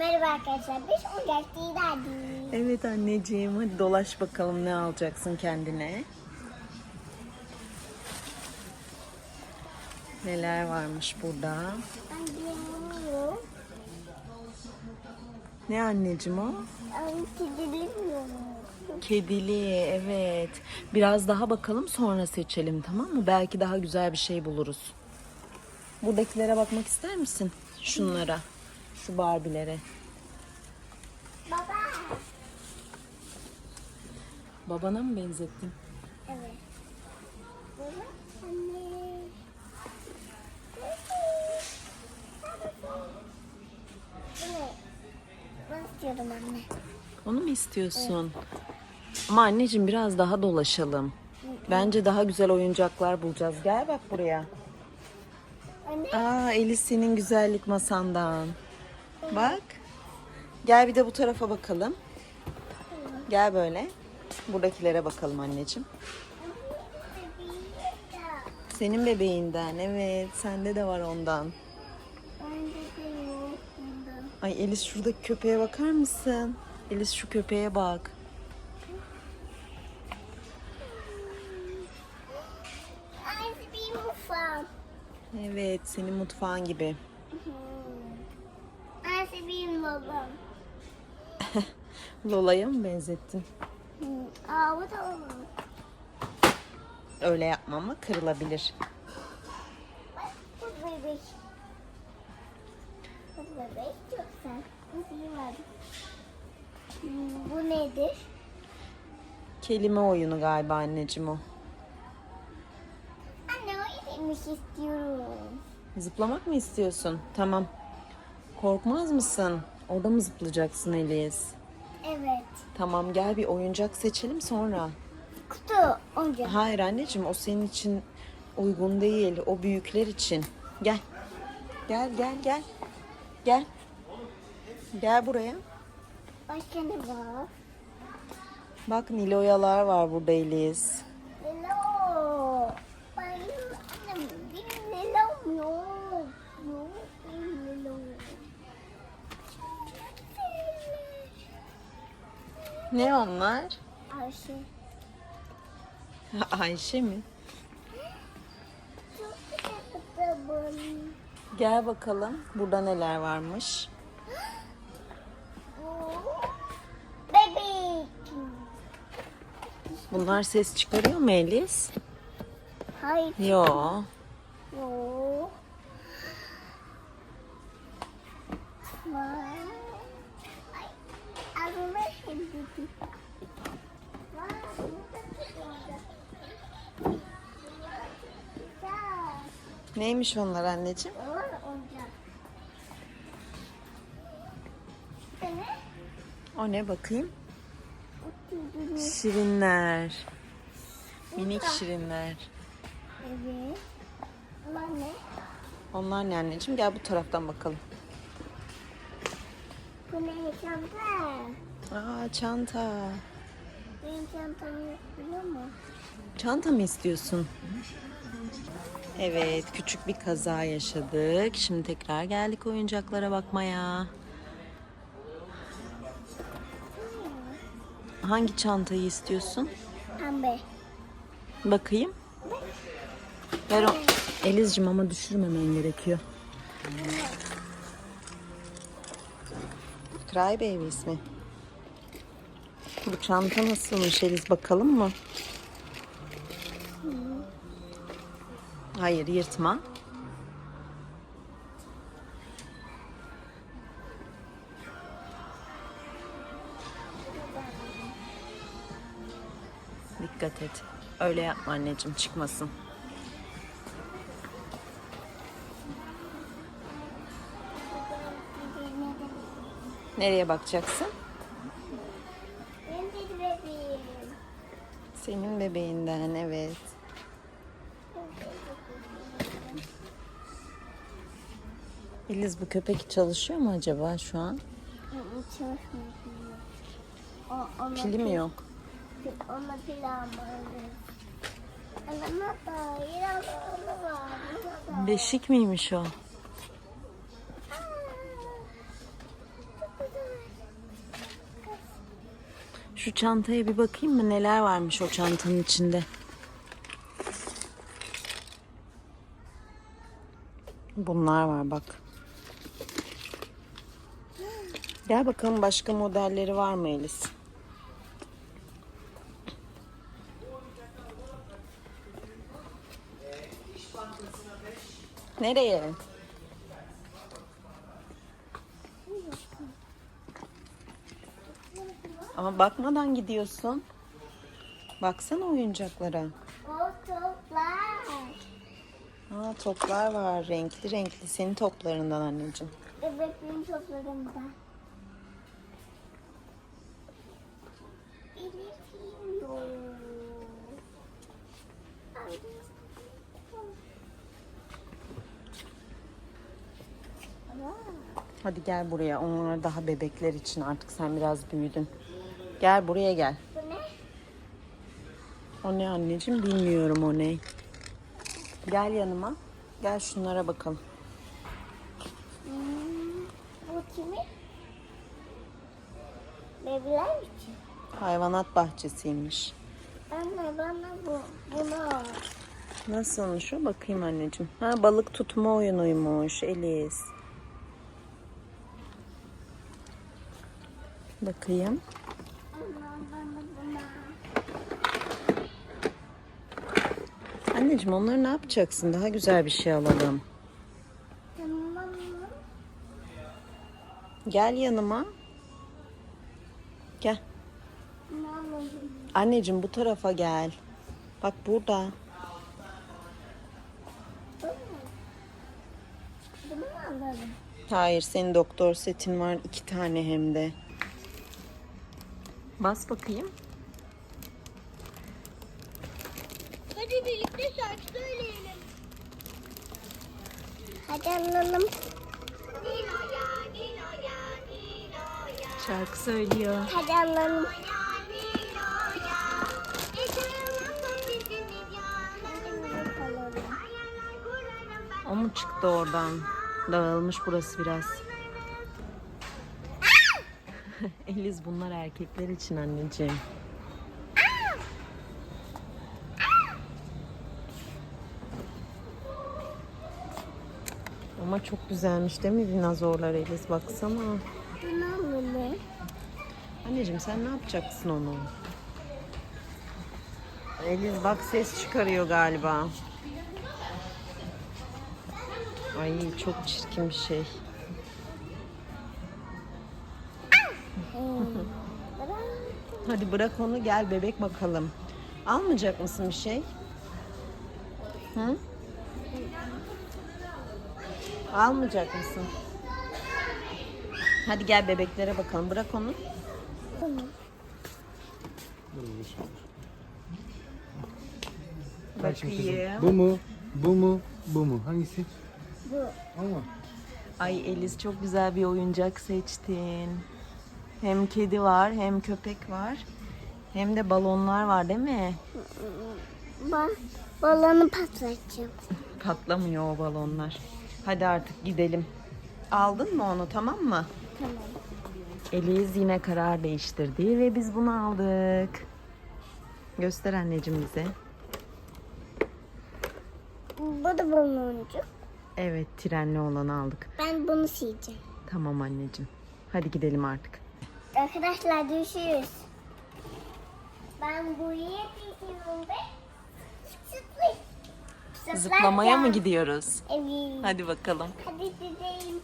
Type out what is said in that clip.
Merhaba arkadaşlar. Biz oyuncak değillerdik. Evet anneciğim hadi dolaş bakalım ne alacaksın kendine. Neler varmış burada? Ben bilmiyorum. Ne anneciğim o? Ben bilmiyorum. Kedili evet. Biraz daha bakalım sonra seçelim tamam mı? Belki daha güzel bir şey buluruz. Buradakilere bakmak ister misin? Şunlara. Şu Barbie'lere. Baba. Babana mı benzettin? Evet. Baba. Anne. İstiyorum anne. Onu mu istiyorsun? Ama anneciğim biraz daha dolaşalım. Bence daha güzel oyuncaklar bulacağız. Gel bak buraya. Anne. Aa Elis senin güzellik masandan. Bak. Gel bir de bu tarafa bakalım. Gel böyle. Buradakilere bakalım anneciğim. Senin bebeğinden evet. Sende de var ondan. Ay Elis şuradaki köpeğe bakar mısın? Elis şu köpeğe bak. Evet senin mutfağın gibi. Ay benim babam. Lola'ya mı benzettin? Aa bu da olur. Öyle yapma ama kırılabilir. Bak bu bebek. Bu bebek çok güzel. Bu nedir? Kelime oyunu galiba anneciğim o. Anne o yemek istiyorum. Zıplamak mı istiyorsun? Tamam. Korkmaz mısın? Orada mı zıplayacaksın Elis? Evet. Tamam gel bir oyuncak seçelim sonra. Kutu oyuncak. Hayır anneciğim o senin için uygun değil. O büyükler için. Gel. Gel gel gel. Gel. Gel buraya. Başka ne var? Bak Niloyalar var burada Elis. Hello. Ben annem benim hello yok. Yok benim hello. Ne onlar? Ayşe. Ayşe mi? Gel bakalım. Burada neler varmış. Bebek. Bunlar ses çıkarıyor mu Elis? Hayır. Yo. Yok. Var. Neymiş onlar anneciğim? O ne bakayım? Şirinler. Minik şirinler. Evet. Bunlar ne? Onlar ne anneciğim? Gel bu taraftan bakalım. Bu ne çanta? Aa çanta. Benim çantam yok biliyor musun? Çanta mı istiyorsun? Evet, küçük bir kaza yaşadık. Şimdi tekrar geldik oyuncaklara bakmaya. Hangi çantayı istiyorsun? Pembe. Bakayım. Ver o. Elizcim ama düşürmemen gerekiyor. Cry Baby ismi. Bu çanta nasılmış Eliz bakalım mı? Hayır yırtma. Dikkat et. Öyle yapma anneciğim çıkmasın. Nereye bakacaksın? Benim de bebeğim. Senin bebeğinden evet. Eliz bu köpek çalışıyor mu acaba şu an? Çalışmıyor. O, ona Pili mi yok? Ona pil almalıyız. Beşik miymiş o? Şu çantaya bir bakayım mı neler varmış o çantanın içinde. Bunlar var bak. Gel bakalım başka modelleri var mı Elis? Nereye? Ama bakmadan gidiyorsun. Baksana oyuncaklara. O toplar. Aa, toplar var. Renkli renkli. Senin toplarından anneciğim. Yiyor. Ay. Aa, Hadi gel buraya. Onlar daha bebekler için. Artık sen biraz büyüdün. Gel buraya gel. Bu ne? O ne anneciğim? Bilmiyorum o ne. Gel yanıma. Gel şunlara bakalım. Hmm, bu kimin? Bebeler için. Hayvanat bahçesiymiş. Anne bana bu, bunu al. Nasılmış o? Bakayım anneciğim. Ha balık tutma oyunuymuş Elis. Bakayım. Anne bana bunu al. Anneciğim onları ne yapacaksın? Daha güzel bir şey alalım. Tamam? Gel yanıma. Gel. Anneciğim bu tarafa gel. Bak burada. Hayır senin doktor setin var. iki tane hem de. Bas bakayım. Hadi birlikte şarkı söyleyelim. Hadi alalım. Şarkı söylüyor. Hadi alalım. O mu çıktı oradan? Dağılmış burası biraz. Eliz bunlar erkekler için anneciğim. Ama çok güzelmiş değil mi dinozorlar Eliz baksana. Alalım. Anneciğim sen ne yapacaksın onu? Eliz bak ses çıkarıyor galiba. Ay çok çirkin bir şey. Hadi bırak onu gel bebek bakalım. Almayacak mısın bir şey? Hı? Almayacak mısın? Hadi gel bebeklere bakalım. Bırak onu. Bak şimdi kızım. Bakayım. Bu mu? Bu mu? Bu mu? Hangisi? Bu. Ama Ay Eliz çok güzel bir oyuncak seçtin. Hem kedi var hem köpek var. Hem de balonlar var değil mi? Bak balonu patlatacağım. Patlamıyor o balonlar. Hadi artık gidelim. Aldın mı onu tamam mı? Tamam. Eliz yine karar değiştirdi ve biz bunu aldık. Göster anneciğim bize. Bu da baloncuk. Evet trenli olanı aldık. Ben bunu sileceğim. Tamam anneciğim. Hadi gidelim artık. Arkadaşlar görüşürüz. Ben buraya gidiyorum ve zıplayayım. Zıplamaya mı gidiyoruz? Evet. Hadi bakalım. Hadi gidelim.